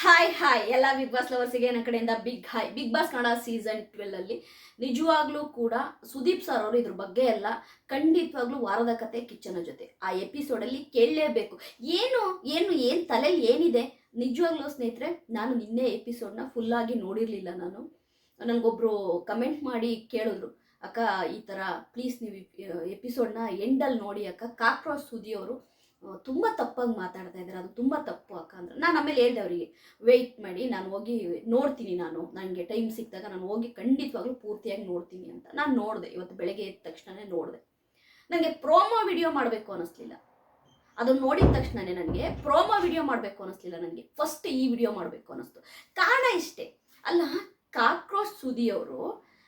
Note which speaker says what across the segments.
Speaker 1: Hi hi ಎಲ್ಲ big boss ಲವರ್ಸಿಗೆ ನನ್ನ ಕಡೆಯಿಂದ big hi big boss Kannada season twelve ಅಲ್ಲಿ ನಿಜವಾಗ್ಲೂ ಕೂಡ ಸುದೀಪ್ ಸರ್ ಅವರು ಇದ್ರ ಬಗ್ಗೆ ಎಲ್ಲ ಖಂಡಿತವಾಗ್ಲೂ ವಾರದ ಕತೆ ಕಿಚ್ಚನ ಜೊತೆ. ಆ ಎಪಿಸೋಡಲ್ಲಿ ಕೇಳಲೇಬೇಕು. ಏನು ಏನು ಏನು ತಲೆಯಲ್ಲಿ ಏನಿದೆ? ನಿಜವಾಗ್ಲೂ ಸ್ನೇಹಿತರೆ, ನಾನು ನಿನ್ನೆ ಎಪಿಸೋಡ್ನ ಫುಲ್ಲಾಗಿ ನೋಡಿರಲಿಲ್ಲ ನಾನು. ನನಗೊಬ್ರು ಕಮೆಂಟ್ ಮಾಡಿ ಕೇಳಿದ್ರು. ಅಕ್ಕ, ಈ ಥರ ಪ್ಲೀಸ್ ನೀವು ಎಪಿಸೋಡ್ನ ಎಂಡಲ್ಲಿ ನೋಡಿ ಅಕ್ಕ. ಕಾಕ್ರೋಚ್ ಸುದಿ ಅವರು ತುಂಬ ತಪ್ಪಾಗಿ ಮಾತಾಡ್ತಾ ಇದ್ದಾರೆ ಅದು ತುಂಬ ತಪ್ಪು ಅಕ್ಕ ಅಂದ್ರೆ ನಾನು ಆಮೇಲೆ ಹೇಳ್ದೆ ಅವರಿಗೆ ವೆಯ್ಟ್ ಮಾಡಿ, ನಾನು ಹೋಗಿ ನೋಡ್ತೀನಿ ನಾನು. ನನಗೆ ಟೈಮ್ ಸಿಕ್ಕಿದಾಗ ನಾನು ಹೋಗಿ ಖಂಡಿತವಾಗ್ಲೂ ಪೂರ್ತಿಯಾಗಿ ನೋಡ್ತೀನಿ ಅಂತ. ನಾನು ನೋಡಿದೆ, ಇವತ್ತು ಬೆಳಗ್ಗೆ ಎದ್ದ ತಕ್ಷಣನೇ ನೋಡಿದೆ. ನನಗೆ ಪ್ರೋಮೋ ವಿಡಿಯೋ ಮಾಡಬೇಕು ಅನ್ನಿಸ್ಲಿಲ್ಲ ಅದನ್ನು ನೋಡಿದ ತಕ್ಷಣನೇ ನನಗೆ ಪ್ರೋಮೋ ವಿಡಿಯೋ ಮಾಡಬೇಕು ಅನ್ನಿಸ್ಲಿಲ್ಲ ನನಗೆ ಫಸ್ಟ್ ಈ ವಿಡಿಯೋ ಮಾಡಬೇಕು ಅನ್ನಿಸ್ತು ಕಾರಣ ಇಷ್ಟೇ. ಅಲ್ಲ, ಕಾಕ್ರೋಚ್ ಸುದಿಯವರು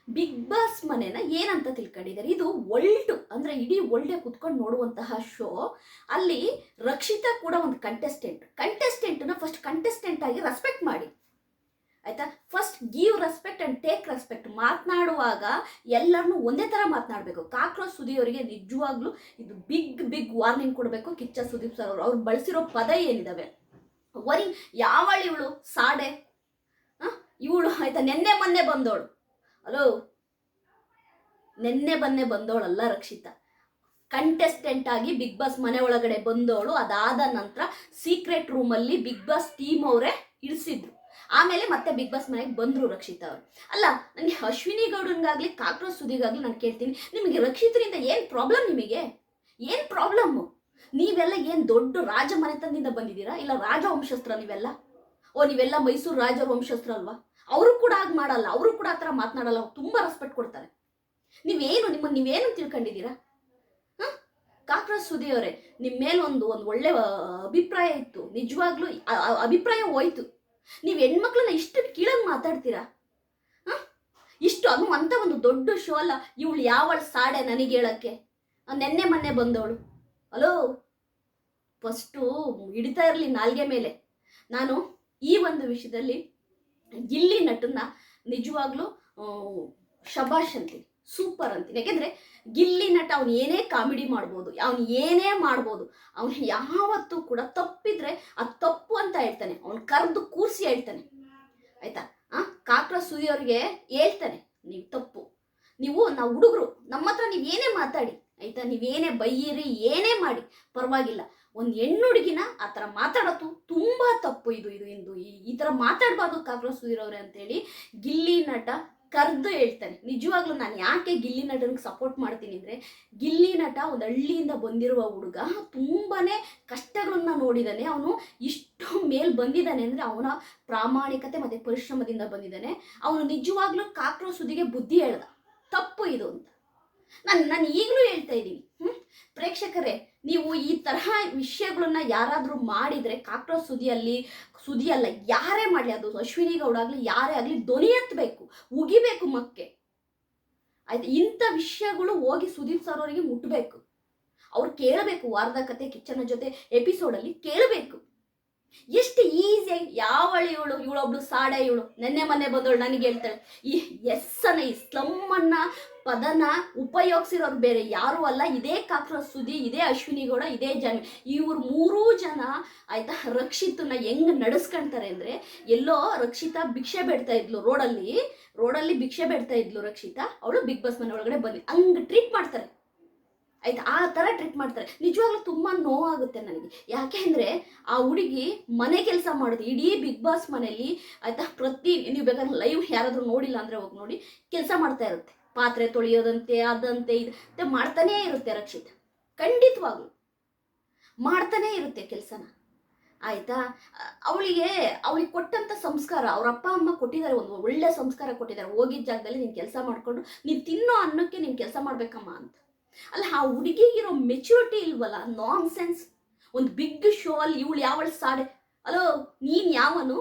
Speaker 1: ಬಿಗ್ ಬಾಸ್ ಮನೆನ ಏನಂತ ತಿಳ್ಕೊಂಡಿದ್ದಾರೆ? ಇದು ಒಲ್ಟು ಅಂದರೆ ಇಡೀ ಒಳ್ಳೆ ಕುತ್ಕೊಂಡು ನೋಡುವಂತಹ ಶೋ ಅಲ್ಲಿ ರಕ್ಷಿತಾ ಕೂಡ ಒಂದು ಕಂಟೆಸ್ಟೆಂಟ್ ಕಂಟೆಸ್ಟೆಂಟ್ನ ಫಸ್ಟ್ ಕಂಟೆಸ್ಟೆಂಟ್ ಆಗಿ ರೆಸ್ಪೆಕ್ಟ್ ಮಾಡಿ. ಆಯ್ತಾ? First give respect and take respect ಮಾತನಾಡುವಾಗ ಎಲ್ಲರನ್ನೂ ಒಂದೇ ಥರ ಮಾತನಾಡಬೇಕು. ಕಾಕ್ರೋಚ್ ಸುದಿಯವರಿಗೆ ನಿಜವಾಗ್ಲೂ ಇದು ಬಿಗ್ ಬಿಗ್ ವಾರ್ನಿಂಗ್ ಕೊಡಬೇಕು. ಕಿಚ್ಚ ಸುದೀಪ್ ಸರ್ ಅವರು. ಅವ್ರು ಬಳಸಿರೋ ಪದ ಏನಿದಾವೆ? ವರಿ ಯಾವಳು ಇವಳು? ಸಾಡೆ. ಇವಳು, ಆಯ್ತಾ? ನೆನ್ನೆ ಮೊನ್ನೆ ಬಂದವಳು. ಹಲೋ? ನೆನ್ನೆ ಬನ್ನೆ ಬಂದವಳಲ್ಲ ರಕ್ಷಿತಾ. ಕಂಟೆಸ್ಟೆಂಟ್ ಆಗಿ ಬಿಗ್ ಬಾಸ್ ಮನೆ ಒಳಗಡೆ ಬಂದವಳು. ಅದಾದ ನಂತರ ಸೀಕ್ರೆಟ್ ರೂಮಲ್ಲಿ ಬಿಗ್ ಬಾಸ್ ಟೀಮ್ ಅವರೇ ಇಳಿಸಿದ್ರು. ಆಮೇಲೆ ಮತ್ತೆ ಬಿಗ್ ಬಾಸ್ ಮನೆಗೆ ಬಂದರು ರಕ್ಷಿತಾ ಅವರು. ಅಲ್ಲ, ನನಗೆ ಅಶ್ವಿನಿ ಗೌಡನ್ಗಾಗ್ಲಿ ಕಾಕ್ರೋಚ್ ಸುದಿಗಾಗ್ಲಿ ನಾನು ಕೇಳ್ತೀನಿ. ನಿಮಗೆ ರಕ್ಷಿತರಿಂದ ಏನು ಪ್ರಾಬ್ಲಮ್ ನಿಮಗೆ? ಏನು ಪ್ರಾಬ್ಲಮ್ಮು ನೀವೆಲ್ಲ ಏನು ದೊಡ್ಡ ರಾಜ ಮನೆತನದಿಂದ ಬಂದಿದ್ದೀರಾ? ಇಲ್ಲ ರಾಜ ವಂಶಸ್ತ್ರ ನೀವೆಲ್ಲ? ಓ, ನೀವೆಲ್ಲ ಮೈಸೂರು ರಾಜ ವಂಶಸ್ತ್ರ ಅಲ್ವಾ ಅವರು ಕೂಡ ಹಾಗೆ ಮಾಡಲ್ಲ, ಅವರು ಕೂಡ ಆ ಥರ ಮಾತನಾಡಲ್ಲ, ಅವ್ರು ತುಂಬ ರೆಸ್ಪೆಕ್ಟ್ ಕೊಡ್ತಾರೆ. ನೀವೇನು ನಿಮ್ಮನ್ನು ನೀವೇನು ತಿಳ್ಕೊಂಡಿದ್ದೀರಾ? ಹಾಂ? ಕಾಕ್ರೋಚ್ ಸುದಿಯವರೇ ನಿಮ್ಮ ಮೇಲೆ ಒಂದು ಒಂದು ಒಳ್ಳೆ ಅಭಿಪ್ರಾಯ ಇತ್ತು. ನಿಜವಾಗ್ಲೂ ಅಭಿಪ್ರಾಯ ಹೋಯ್ತು. ನೀವು ಹೆಣ್ಮಕ್ಳನ್ನ ಇಷ್ಟು ಕೀಳಂಗೆ ಮಾತಾಡ್ತೀರಾ? ಹಾಂ? ಇಷ್ಟು, ಅದು ಅಂತ ಒಂದು ದೊಡ್ಡ ಶೋ ಅಲ್ಲ, ಇವಳು ಯಾವಳ ಸಾಡೆ ನನಗೆ ಹೇಳಕ್ಕೆ? ನೆನ್ನೆ ಮೊನ್ನೆ ಬಂದವಳು. ಅಲೋ ಫಸ್ಟು ಹಿಡಿತಾ ಇರಲಿ ನಾಲ್ಗೆ ಮೇಲೆ. ನಾನು ಈ ಒಂದು ವಿಷಯದಲ್ಲಿ ಗಿಲ್ಲಿ ನಟನ್ನ ನಿಜವಾಗ್ಲೂ ಶಬಾಷ್ ಅಂತೀನಿ ಸೂಪರ್ ಅಂತೀನಿ ಯಾಕೆಂದರೆ ಗಿಲ್ಲಿ ನಟ ಅವ್ನು ಏನೇ ಕಾಮಿಡಿ ಮಾಡ್ಬೋದು, ಅವ್ನು ಏನೇ ಮಾಡ್ಬೋದು, ಅವನು ಯಾವತ್ತೂ ಕೂಡ ತಪ್ಪಿದ್ರೆ ಅದು ತಪ್ಪು ಅಂತ ಹೇಳ್ತಾನೆ. ಅವ್ನು ಕರೆದು ಕೂರಿಸಿ ಹೇಳ್ತಾನೆ. ಆಯ್ತಾ? ಆ, ಕಾಕ್ರ ಸುಯ್ಯೋರಿಗೆ ಹೇಳ್ತಾನೆ, ನೀವು ತಪ್ಪು. ನೀವು ನಾವು ಹುಡುಗರು ನಮ್ಮ ಹತ್ರ ನೀವು ಏನೇ ಮಾತಾಡಿ, ಆಯ್ತಾ? ನೀವೇನೇ ಬೈಯಿರಿ, ಏನೇ ಮಾಡಿ, ಪರವಾಗಿಲ್ಲ. ಒಂದು ಹೆಣ್ಣು ಹುಡುಗಿನ ಆ ಥರ ಮಾತಾಡೋದು ತುಂಬ ತಪ್ಪು ಇದು ಇದು, ಎಂದು ಈ ಥರ ಮಾತಾಡಬಾರ್ದು ಕಾಕ್ರ ಸುದಿರವ್ರೆ ಅಂತೇಳಿ ಗಿಲ್ಲಿ ನಟ ಕರೆದು ಹೇಳ್ತಾನೆ ನಿಜವಾಗ್ಲೂ ನಾನು ಯಾಕೆ ಗಿಲ್ಲಿ ನಟನಿಗೆ ಸಪೋರ್ಟ್ ಮಾಡ್ತೀನಿ ಅಂದರೆ ಗಿಲ್ಲಿ ನಟ ಒಂದು ಹಳ್ಳಿಯಿಂದ ಬಂದಿರುವ ಹುಡುಗ ತುಂಬಾ ಕಷ್ಟಗಳನ್ನ ನೋಡಿದ್ದಾನೆ ಅವನು ಇಷ್ಟು ಮೇಲ್ ಬಂದಿದ್ದಾನೆ ಅಂದರೆ ಅವನ ಪ್ರಾಮಾಣಿಕತೆ ಮತ್ತು ಪರಿಶ್ರಮದಿಂದ ಬಂದಿದ್ದಾನೆ ಅವನು ನಿಜವಾಗ್ಲೂ ಕಾಕ್ರೋ ಸುದಿಗೆ ಬುದ್ಧಿ ಹೇಳ್ದ. ತಪ್ಪು ಇದು ಅಂತ. ನಾನು ನಾನು ಈಗಲೂ ಹೇಳ್ತಾ ಇದ್ದೀನಿ ಪ್ರೇಕ್ಷಕರೇ, ನೀವು ಈ ತರಹ ವಿಷಯಗಳನ್ನ ಯಾರಾದರೂ ಮಾಡಿದರೆ, ಕಾಕ್ರೋಚ್ ಸುದಿಯಲ್ಲಿ ಸುದಿಯಲ್ಲ ಯಾರೇ ಮಾಡಲಿ, ಅದು ಅಶ್ವಿನಿ ಗೌಡ ಆಗಲಿ, ಯಾರೇ ಆಗಲಿ ಧ್ವನಿ ಎತ್ತಬೇಕು ಉಗಿಬೇಕು ಮಕ್ಕೆ. ಆಯ್ತು? ಇಂಥ ವಿಷಯಗಳು ಹೋಗಿ ಸುದೀಪ್ ಸರ್ ಅವರಿಗೆ ಮುಟ್ಟಬೇಕು ಅವ್ರು ಕೇಳಬೇಕು ವಾರದ ಕತೆ ಕಿಚ್ಚನ ಜೊತೆ ಎಪಿಸೋಡಲ್ಲಿ ಕೇಳಬೇಕು. ಎಷ್ಟು ಈಸಿಯಾಗಿ ಯಾವಳು ಇವಳು, ಇವಳೊಬ್ಳು ಸಾಡೆ ಇವಳು, ನೆನ್ನೆ ಮೊನ್ನೆ ಬಂದವಳು ನನಗೆ ಹೇಳ್ತಾಳೆ, ಈ ಎಸ್ಸನ್ನ ಈ ಸ್ಲಮ್ಮನ್ನ ಪದನ ಉಪಯೋಗಿಸಿರೋರು ಬೇರೆ ಯಾರೂ ಅಲ್ಲ, ಇದೇ ಕಾಕ್ರ ಸುದಿ, ಇದೇ ಅಶ್ವಿನಿ ಗೌಡ, ಇದೇ ಜನ ಇವ್ರು ಮೂರೂ ಜನ ಆಯ್ತಾ ರಕ್ಷಿತನ ಹೆಂಗ್ ನಡೆಸ್ಕೊಂತಾರೆ ಅಂದ್ರೆ, ಎಲ್ಲೋ ರಕ್ಷಿತಾ ಭಿಕ್ಷೆ ಬೇಡ್ತಾ ಇದ್ಲು ರೋಡಲ್ಲಿ ರೋಡಲ್ಲಿ ಭಿಕ್ಷೆ ಬೇಡ್ತಾ ಇದ್ಲು ರಕ್ಷಿತಾ, ಅವಳು ಬಿಗ್ ಬಾಸ್ ಮನೆ ಒಳಗಡೆ ಬಂದಿ ಹಂಗ್ ಟ್ರೀಟ್ ಮಾಡ್ತಾರೆ. ಆಯ್ತಾ? ಆ ಥರ ಟ್ರೀಟ್ ಮಾಡ್ತಾರೆ. ನಿಜವಾಗ್ಲೂ ತುಂಬ ನೋವಾಗುತ್ತೆ ನನಗೆ. ಯಾಕೆ ಅಂದರೆ ಆ ಹುಡುಗಿ ಮನೆ ಕೆಲಸ ಮಾಡೋದು. ಇಡೀ ಬಿಗ್ ಬಾಸ್ ಮನೆಯಲ್ಲಿ ಆಯಿತಾ ಪ್ರತಿ ನೀವು ಬೇಕಾದ್ರೆ ಲೈವ್ ಯಾರಾದರೂ ನೋಡಿಲ್ಲ ಅಂದರೆ ಹೋಗಿ ನೋಡಿ. ಕೆಲಸ ಮಾಡ್ತಾ ಇರುತ್ತೆ. ಪಾತ್ರೆ ತೊಳೆಯೋದಂತೆ, ಅದಂತೆ ಇದಂತೆ ಮಾಡ್ತಾನೇ ಇರುತ್ತೆ ರಕ್ಷಿತ್. ಖಂಡಿತವಾಗ್ಲು. ಮಾಡ್ತಾನೇ ಇರುತ್ತೆ ಕೆಲಸನ. ಆಯಿತಾ? ಅವಳಿಗೆ ಅವಳಿಗೆ ಕೊಟ್ಟಂಥ ಸಂಸ್ಕಾರ, ಅವ್ರ ಅಪ್ಪ, ಅಮ್ಮ ಕೊಟ್ಟಿದ್ದಾರೆ ಒಂದು ಒಳ್ಳೆ ಸಂಸ್ಕಾರ ಕೊಟ್ಟಿದ್ದಾರೆ. ಹೋಗಿದ್ದ ಜಾಗದಲ್ಲಿ ನೀನು ಕೆಲಸ ಮಾಡಿಕೊಂಡು, ನೀನು ತಿನ್ನೋ ಅನ್ನಕ್ಕೆ ನೀನು ಕೆಲಸ ಮಾಡಬೇಕಮ್ಮ ಅಂತ. ಅಲ್ಲ, ಆ ಹುಡುಗಿಗಿರೋ ಮೆಚುರಿಟಿ ಇಲ್ವಲ್ಲ ನಾನ್ ಸೆನ್ಸ್ ಒಂದು ಬಿಗ್ ಶೋ ಅಲ್ಲಿ ಇವಳು ಯಾವಳು ಸಾಡೆ? ಅಲೋ, ನೀನು ಯಾವನು?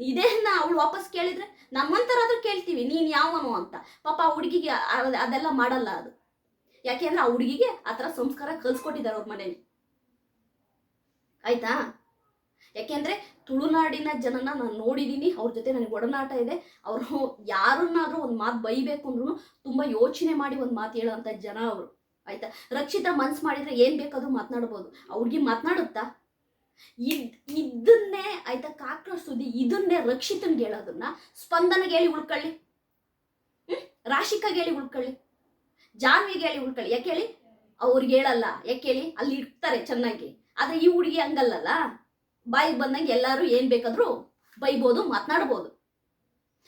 Speaker 1: ಇದೇನ ಅವಳು ವಾಪಸ್ ಕೇಳಿದ್ರೆ? ನಮ್ಮಂತರಾದ್ರೂ ಕೇಳ್ತೀವಿ, ನೀನು ಯಾವನು ಅಂತ. ಪಾಪ ಆ ಹುಡುಗಿಗೆ ಅದೆಲ್ಲ ಮಾಡಲ್ಲ ಅದು. ಯಾಕೆಂದ್ರೆ ಆ ಹುಡುಗಿಗೆ ಆ ಥರ ಸಂಸ್ಕಾರ ಕಲ್ಸ್ಕೊಟ್ಟಿದ್ದಾರೆ ಅವ್ರ ಮನೇಲಿ. ಆಯ್ತಾ? ಯಾಕೆಂದ್ರೆ ತುಳುನಾಡಿನ ಜನನ ನಾನು ನೋಡಿದ್ದೀನಿ ಅವ್ರ ಜೊತೆ ನನಗೆ ಒಡನಾಟ ಇದೆ. ಅವರು ಯಾರನ್ನಾದ್ರೂ ಒಂದು ಮಾತು ಬೈಬೇಕು ಅಂದ್ರೂ ತುಂಬ ಯೋಚನೆ ಮಾಡಿ ಒಂದು ಮಾತು ಹೇಳೋಂಥ ಜನ ಅವರು, ಆಯ್ತಾ? ರಕ್ಷಿತ ಮನ್ಸು ಮಾಡಿದ್ರೆ ಏನು ಬೇಕಾದರೂ ಮಾತನಾಡ್ಬೋದು. ಅವ್ರಿಗೆ ಮಾತನಾಡುತ್ತಾ? ಇದ್ ಇದನ್ನೇ ಆಯ್ತಾ ಕಾಕ್ರ ಸುದ್ದಿ ಇದನ್ನೇ ರಕ್ಷಿತನ್ಗೆ ಹೇಳೋದನ್ನ ಸ್ಪಂದನಗೆ ಹೇಳಿ ಉಳ್ಕೊಳ್ಳಿ. ಹ್ಮ್? ರಾಶಿಕಾಗೆ ಹೇಳಿ ಉಳ್ಕೊಳ್ಳಿ. ಜಾನ್ವಿಗೆ ಹೇಳಿ ಉಳ್ಕೊಳ್ಳಿ. ಯಾಕೆ ಹೇಳಿ? ಅವ್ರಿಗೆ ಹೇಳಲ್ಲ. ಯಾಕೆ ಹೇಳಿ? ಅಲ್ಲಿ ಇಡ್ತಾರೆ ಚೆನ್ನಾಗಿ. ಆದ್ರೆ ಈ ಹುಡುಗಿ ಹಂಗಲ್ಲಲ್ಲ? ಬಾಯಿಗೆ ಬಂದಂಗೆ ಎಲ್ಲರೂ ಏನು ಬೇಕಾದರೂ ಬೈಬೋದು, ಮಾತನಾಡ್ಬೋದು.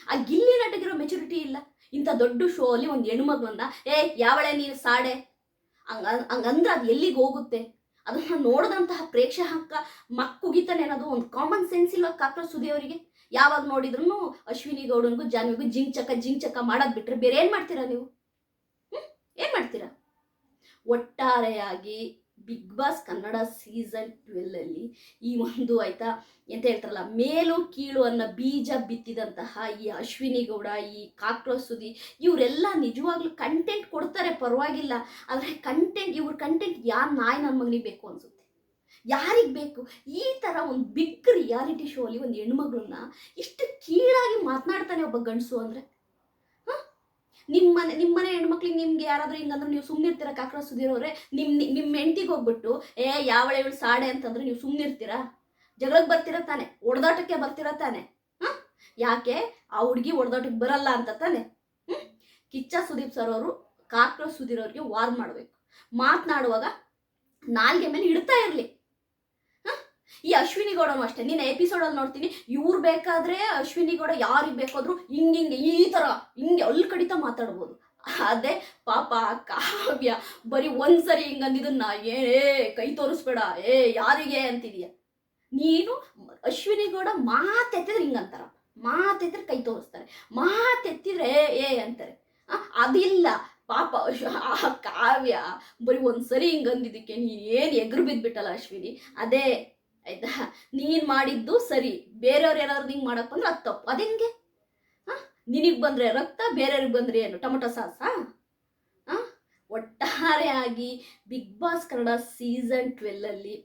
Speaker 1: ಆ ಗಿಲ್ಲಿ ನಟಗಿರೋ ಮೆಚುರಿಟಿ ಇಲ್ಲ. ಇಂಥ ದೊಡ್ಡ ಶೋ ಅಲ್ಲಿ ಒಂದು ಹೆಣ್ಮಗಳನ್ನ ಏ, ಯಾವಳೆ ನೀನು ಸಾಡೆ? ಹಂಗ, ಹಂಗಂದ್ರೆ ಅದು ಎಲ್ಲಿಗೆ ಹೋಗುತ್ತೆ? ಅದನ್ನ ನೋಡಿದಂತಹ ಪ್ರೇಕ್ಷಕ ಮಕ್ಕುಗಿತಾನೆ ಅನ್ನೋದು ಒಂದು ಕಾಮನ್ ಸೆನ್ಸ್ ಇಲ್ಲ ಕಾಕ್ರ ಸುದಿಯವರಿಗೆ ಯಾವಾಗ ನೋಡಿದ್ರು ಅಶ್ವಿನಿ ಗೌಡನ್ಗೂ ಜಾನ್ವಿಗೂ ಜಿಂಗ್ ಚಕ ಜಿಂಗ್ ಚಕ್ಕ ಮಾಡೋದ್ ಬಿಟ್ರೆ ಬೇರೆ ಏನು ಮಾಡ್ತೀರಾ ನೀವು? ಹ್ಮ್? ಏನ್ ಮಾಡ್ತೀರಾ? ಒಟ್ಟಾರೆಯಾಗಿ big boss Kannada season twelve ಅಲ್ಲಿ ಈ ಒಂದು ಆಯ್ತಾ ಎಂತ ಹೇಳ್ತಾರಲ್ಲ, ಮೇಲು ಕೀಳು ಅನ್ನೋ ಬೀಜ ಬಿತ್ತಿದಂತಹ ಈ ಅಶ್ವಿನಿ ಗೌಡ, ಈ ಕಾಕ್ರೋಚ್ ಸುದಿ ಇವರೆಲ್ಲ ನಿಜವಾಗ್ಲೂ ಕಂಟೆಂಟ್ ಕೊಡ್ತಾರೆ ಪರವಾಗಿಲ್ಲ, ಆದರೆ ಕಂಟೆಂಟ್ ಇವ್ರ ಕಂಟೆಂಟ್ ಯಾರು ನಾಯಿ ನನ್ನ ಮಗನಿಗೆ ಬೇಕು ಅನ್ಸುತ್ತೆ. ಯಾರಿಗೆ ಬೇಕು? ಈ ಥರ ಒಂದು ಬಿಗ್ ರಿಯಾಲಿಟಿ ಶೋ ಅಲ್ಲಿ ಒಂದು ಹೆಣ್ಮಗಳನ್ನ ಇಷ್ಟು ಕೀಳಾಗಿ ಮಾತನಾಡ್ತಾನೆ ಒಬ್ಬ ಗಂಡಸು ಅಂದರೆ ನಿಮ್ಮ ನಿಮ್ಮನೆ ನಿಮ್ಮ ಮನೆ ಹೆಣ್ಮಕ್ಳಿಗೆ ನಿಮ್ಗೆ ಯಾರಾದ್ರೂ ಹಿಂಗಂದ್ರೆ ನೀವು ಸುಮ್ಮನಿರ್ತೀರಾ ಕಾಕ್ರ ಸುದಿರೋರೆ ನಿಮ್ಮ ನಿಮ್ಮ ಹೆಂಡ್ತಿಗೆ ಹೋಗ್ಬಿಟ್ಟು, ಏ, ಯಾವಳೆ ಇವಳು ಸಾಡೆ? ಅಂತಂದ್ರೆ ನೀವು ಸುಮ್ಮನಿರ್ತೀರಾ ಜಗಳಕ್ಕೆ ಬರ್ತೀರಾ ತಾನೆ? ಒಡೆದಾಟಕ್ಕೆ ಬರ್ತೀರಾ ತಾನೆ? ಹಾಂ? ಯಾಕೆ? ಆ ಹುಡುಗಿ ಒಡೆದಾಟಕ್ಕೆ ಬರಲ್ಲ ಅಂತ ತಾನೆ? ಹ್ಮ್? ಕಿಚ್ಚ ಸುದೀಪ್ ಸರ್ ಅವರು ಕಾಕ್ರ ಸುದಿರೋರಿಗೆ ವಾರ್ ಮಾಡಬೇಕು. ಮಾತನಾಡುವಾಗ ನಾಲ್ಗೆ ಮೇಲೆ ಇಡ್ತಾ ಇರಲಿ. ಈ ಅಶ್ವಿನಿ ಗೌಡನು ಅಷ್ಟೇ. ನೀನು ಎಪಿಸೋಡಲ್ಲಿ ನೋಡ್ತೀನಿ, ಇವ್ರು ಬೇಕಾದ್ರೆ ಅಶ್ವಿನಿ ಗೌಡ ಯಾರಿಗೆ ಬೇಕಾದ್ರೂ ಹಿಂಗಿಂಗೆ ಈ ಥರ ಹಿಂಗೆ ಅಲ್ಲಿ ಕಡಿತ ಮಾತಾಡ್ಬೋದು. ಅದೇ ಪಾಪ ಕಾವ್ಯ, ಬರೀ ಒಂದ್ಸರಿ ಹಿಂಗಂದಿದ್ದನ್ನ ಏ, ಕೈ ತೋರಿಸ್ಬೇಡ, ಏ, ಯಾರಿಗೆ ಅಂತಿದೀಯ? ನೀನು ಅಶ್ವಿನಿ ಗೌಡ ಮಾತೆತ್ತಿದ್ರೆ ಹಿಂಗಂತಾರ ಮಾತೆತ್ತಿದ್ರೆ ಕೈ ತೋರಿಸ್ತಾರೆ. ಮಾತೆತ್ತಿದ್ರೆ ಏ ಅಂತಾರೆ. ಅದಿಲ್ಲ. ಪಾಪ ಆ ಕಾವ್ಯ ಬರೀ ಒಂದ್ಸರಿ ಹಿಂಗಂದಿದ್ದಕ್ಕೆ ನೀನು ಏನು ಎಗ್ರು ಬಿದ್ಬಿಟ್ಟಲ್ಲ ಅಶ್ವಿನಿ? ಅದೇ ಆಯ್ತಾ? ನೀನ್ ಮಾಡಿದ್ದು ಸರಿ. ಬೇರೆಯವ್ರು ಏನಾದ್ರು ಹಿಂಗೆ ಮಾಡಕ್ ಬಂದ್ರೆ ಅದು ತಪ್ಪು. ಅದೆಂಗೆ? ನಿನಗೆ ಬಂದ್ರೆ ರಕ್ತ, ಬೇರೆಯವ್ರಿಗೆ ಬಂದ್ರೆ ಏನು? ಟೊಮೊಟೊ ಸಾಸ? ಒಟ್ಟಾರೆಯಾಗಿ ಬಿಗ್ ಬಾಸ್ ಕನ್ನಡ ಸೀಸನ್ ಟ್ವೆಲ್ಲಲ್ಲಿ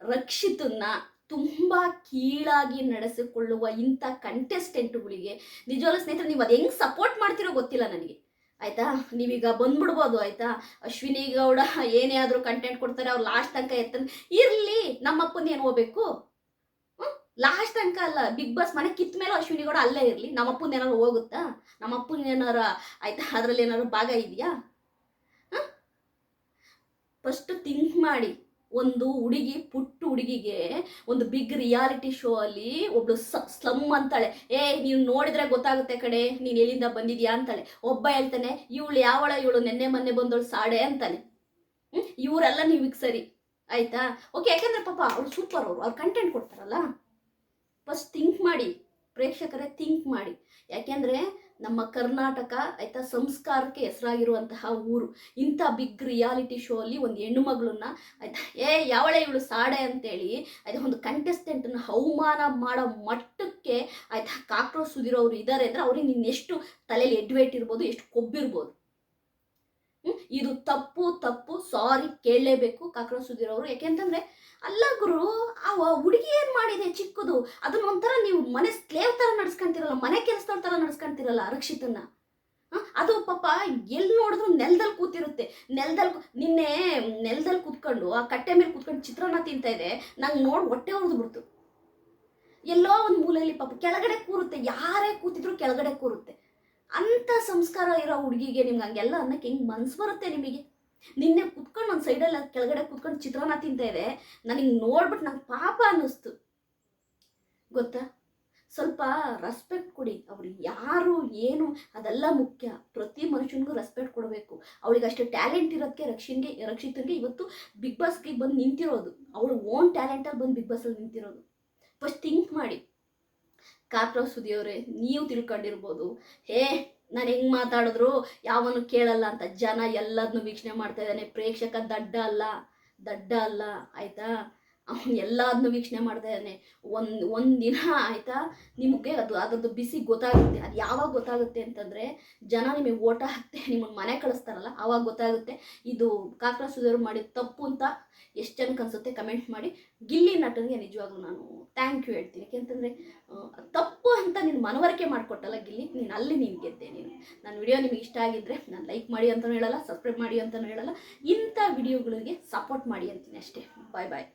Speaker 1: ರಕ್ಷಿತನ್ನ ತುಂಬ ಕೀಳಾಗಿ ನಡೆಸಿಕೊಳ್ಳುವ ಇಂಥ ಕಂಟೆಸ್ಟೆಂಟ್ಗಳಿಗೆ ನಿಜವಾದ ಸ್ನೇಹಿತರೆ, ನೀವು ಅದು ಹೆಂಗೆ ಸಪೋರ್ಟ್ ಮಾಡ್ತಿರೋ ಗೊತ್ತಿಲ್ಲ ನನಗೆ. ಆಯ್ತಾ? ನೀವೀಗ ಬಂದ್ಬಿಡ್ಬೋದು, ಆಯ್ತಾ? ಅಶ್ವಿನಿ ಗೌಡ ಏನೇ ಆದರೂ ಕಂಟೆಂಟ್ ಕೊಡ್ತಾರೆ, ಅವ್ರು ಲಾಸ್ಟ್ ತನಕ ಎತ್ತಂದು ಇರಲಿ, ನಮ್ಮಪ್ಪನ ಏನು ಹೋಗ್ಬೇಕು ಲಾಸ್ಟ್ ತನಕ ಅಲ್ಲ ಬಿಗ್ ಬಾಸ್ ಮನೆ ಕಿತ್ತ ಮೇಲೆ ಅಶ್ವಿನಿ ಗೌಡ ಅಲ್ಲೇ ಇರಲಿ, ನಮ್ಮಪ್ಪನ ಏನಾರು ಹೋಗುತ್ತಾ? ನಮ್ಮಪ್ಪನ ಏನಾರು ಆಯ್ತಾ? ಅದರಲ್ಲಿ ಏನಾರು ಭಾಗ ಇದೆಯಾ? ಫಸ್ಟ್ ಥಿಂಕ್ ಮಾಡಿ. ಒಂದು ಹುಡುಗಿ, ಪುಟ್ಟ ಹುಡುಗಿಗೆ ಒಂದು ಬಿಗ್ ರಿಯಾಲಿಟಿ ಶೋ ಅಲ್ಲಿ ಒಬ್ಳು ಸ್ಲಮ್ ಅಂತಾಳೆ. ಏ ನೀವು ನೋಡಿದ್ರೆ ಗೊತ್ತಾಗುತ್ತೆ ಕಡೆ ನೀನು ಎಲ್ಲಿಂದ ಬಂದಿದ್ಯಾ ಅಂತಾಳೆ. ಒಬ್ಬ ಹೇಳ್ತಾನೆ, ಇವಳು ಯಾವಳ? ಇವಳು ನೆನ್ನೆ ಮೊನ್ನೆ ಬಂದವಳು ಸಾಡೆ ಅಂತಾನೆ ಇವರೆಲ್ಲ ನೀವಿಗೆ ಸರಿ. ಆಯ್ತಾ? ಓಕೆ ಯಾಕೆಂದ್ರೆ ಪಾಪ ಅವ್ರು ಸೂಪರ್ ಅವರು ಅವ್ರು ಕಂಟೆಂಟ್ ಕೊಡ್ತಾರಲ್ಲ? ಫಸ್ಟ್ ಥಿಂಕ್ ಮಾಡಿ, ಪ್ರೇಕ್ಷಕರೇ ಥಿಂಕ್ ಮಾಡಿ. ಯಾಕೆಂದ್ರೆ ನಮ್ಮ ಕರ್ನಾಟಕ ಆಯ್ತಾ ಸಂಸ್ಕಾರಕ್ಕೆ ಹೆಸರಾಗಿರುವಂತಹ ಊರು ಇಂಥ ಬಿಗ್ ರಿಯಾಲಿಟಿ ಶೋ ಅಲ್ಲಿ ಒಂದು ಹೆಣ್ಣು ಮಗಳನ್ನ ಆಯ್ತಾ, ಏ, ಯಾವಳೆ ಇವಳು ಸಾಡೆ ಅಂತೇಳಿ ಆಯ್ತಾ ಒಂದು ಕಂಟೆಸ್ಟೆಂಟನ್ನು ಅವಮಾನ ಮಾಡೋ ಮಟ್ಟಕ್ಕೆ ಆಯ್ತಾ ಕಾಕ್ರೋಚ್ ಸುದಿರೋರು ಇದ್ದಾರೆ ಅಂದ್ರೆ ಅವ್ರಿಗೆ ಇನ್ನೆಷ್ಟು ತಲೆಯಲ್ಲಿ ಎಡ್ವೇಟ್ ಇರ್ಬೋದು, ಎಷ್ಟು ಕೊಬ್ಬಿರ್ಬೋದು? ಇದು ತಪ್ಪು ತಪ್ಪು ಸಾರಿ ಕೇಳಲೇಬೇಕು ಕಾಕ್ರೋಚ್ ಅವರು ಯಾಕೆಂತಂದ್ರೆ ಅಲ್ಲ ಗುರು, ಆ ಹುಡುಗಿ ಏನ್ ಮಾಡಿದೆ ಚಿಕ್ಕದು? ಅದನ್ನ ಒಂಥರ ನೀವು ಮನೆ ಸ್ಲೇವ್ ತರ ನಡ್ಸ್ಕೊಂತಿರಲ್ಲ, ಮನೆ ಕೆಲಸದವ್ರ ತರ ನಡ್ಸ್ಕೊಂತಿರಲ್ಲ ರಕ್ಷಿತನ್ನ. ಹ? ಅದು ಪಾಪ ಎಲ್ಲಿ ನೋಡಿದ್ರು ನೆಲದಲ್ಲಿ ಕೂತಿರುತ್ತೆ. ನೆಲದಲ್ಲಿ ನಿನ್ನೆ ನೆಲದಲ್ಲಿ ಕೂತ್ಕೊಂಡು, ಆ ಕಟ್ಟೆ ಮೇಲೆ ಕೂತ್ಕೊಂಡು ಚಿತ್ರಾನ್ನ ತಿಂತಾ ಇದೆ. ನಂಗೆ ನೋಡಿ ಹೊಟ್ಟೆ ಹೊಡೆದು ಬಿಡ್ತು. ಎಲ್ಲೋ ಒಂದು ಮೂಲೆಯಲ್ಲಿ ಪಾಪ ಕೆಳಗಡೆ ಕೂರುತ್ತೆ. ಯಾರೇ ಕೂತಿದ್ರು ಕೆಳಗಡೆ ಕೂರುತ್ತೆ. ಅಂತ ಸಂಸ್ಕಾರ ಇರೋ ಹುಡುಗಿಗೆ ನಿಮ್ಗೆ ಹಂಗೆಲ್ಲ ಅನ್ನಕ್ಕೆ ಹೆಂಗೆ ಮನ್ಸು ಬರುತ್ತೆ ನಿಮಗೆ? ನಿನ್ನೆ ಕುತ್ಕೊಂಡು ಒಂದು ಸೈಡಲ್ಲಿ ಕೆಳಗಡೆ ಕುತ್ಕೊಂಡು ಚಿತ್ರಾನ್ನ ಇದೆ ನನಗೆ ನೋಡ್ಬಿಟ್ಟು ನಂಗೆ ಪಾಪ ಅನ್ನಿಸ್ತು. ಗೊತ್ತಾ? ಸ್ವಲ್ಪ ರೆಸ್ಪೆಕ್ಟ್ ಕೊಡಿ. ಅವ್ರು ಯಾರು, ಏನು, ಅದೆಲ್ಲ ಮುಖ್ಯ. ಪ್ರತಿ ಮನುಷ್ಯನಿಗೂ ರೆಸ್ಪೆಕ್ಟ್ ಕೊಡಬೇಕು. ಅವಳಿಗೆ ಅಷ್ಟು ಟ್ಯಾಲೆಂಟ್ ಇರೋದಕ್ಕೆ ರಕ್ಷಿನ್ಗೆ ರಕ್ಷಿತನಿಗೆ ಇವತ್ತು ಬಿಗ್ ಬಾಸ್ಗೆ ಬಂದು ನಿಂತಿರೋದು. ಅವಳು ಓನ್ ಟ್ಯಾಲೆಂಟಲ್ಲಿ ಬಂದು ಬಿಗ್ ಬಾಸಲ್ಲಿ ನಿಂತಿರೋದು. ಫಸ್ಟ್ ಥಿಂಕ್ ಮಾಡಿ. ಕಾಕ್ರೋಚ್ ಸುದಿಯವರೇ ನೀವು ತಿಳ್ಕೊಂಡಿರ್ಬೋದು. ಹೇ, ನಾನು ಹೆಂಗೆ ಮಾತಾಡಿದ್ರು ಯಾವನು ಕೇಳಲ್ಲ ಅಂತ ಜನ ಎಲ್ಲದನ್ನು ವೀಕ್ಷಣೆ ಮಾಡ್ತಾ ಇದ್ದಾನೆ. ಪ್ರೇಕ್ಷಕ ದಡ್ಡ ಅಲ್ಲ ದಡ್ಡ ಅಲ್ಲ, ಆಯ್ತಾ? ಅವನು ಎಲ್ಲದನ್ನು ವೀಕ್ಷಣೆ ಮಾಡ್ತಾ ಇದ್ದಾನೆ. ಒಂದು ಒಂದು ದಿನ ಆಯ್ತಾ, ನಿಮಗೆ ಅದು, ಅದರದ್ದು ಬಿಸಿ ಗೊತ್ತಾಗುತ್ತೆ. ಅದು ಯಾವಾಗ ಗೊತ್ತಾಗುತ್ತೆ ಅಂತಂದರೆ, ಜನ ನಿಮಗೆ ಓಟ ಹಾಕ್ತೆ ನಿಮ್ಮನ್ನು ಮನೆ ಕಳಿಸ್ತಾರಲ್ಲ ಆವಾಗ ಗೊತ್ತಾಗುತ್ತೆ. ಇದು ಕಾಕ್ರೋಚ್ ಸುದಿಯವರು ಮಾಡಿದ ತಪ್ಪು ಅಂತ ಎಷ್ಟು ಜನಕ್ಕೆ ಅನ್ಸುತ್ತೆ ಕಮೆಂಟ್ ಮಾಡಿ. ಗಿಲ್ಲಿ ನಟನಿಗೆ ನಿಜವಾಗ್ಲೂ ನಾನು ಥ್ಯಾಂಕ್ ಯು ಹೇಳ್ತೀನಿ. ಯಾಕೆಂತಂದರೆ ತಪ್ಪು ಅಂತ ನೀನು ಮನವರಿಕೆ ಮಾಡಿಕೊಟ್ಟಲ್ಲ ಗಿಲ್ಲಿ, ನೀನು ಅಲ್ಲಿ ನೀನು ಗೆದ್ದೆ ನೀನು. ನನ್ನ ವಿಡಿಯೋ ನಿಮಗೆ ಇಷ್ಟ ಆಗಿದ್ದರೆ ನಾನು ಲೈಕ್ ಮಾಡಿ ಅಂತಲೂ ಹೇಳಲ್ಲ ಸಬ್ಸ್ಕ್ರೈಬ್ ಮಾಡಿ ಅಂತಲೂ ಹೇಳಲ್ಲ. ಇಂಥ ವಿಡಿಯೋಗಳಿಗೆ ಸಪೋರ್ಟ್ ಮಾಡಿ ಅಂತೀನಿ ಅಷ್ಟೇ. ಬಾಯ್ ಬಾಯ್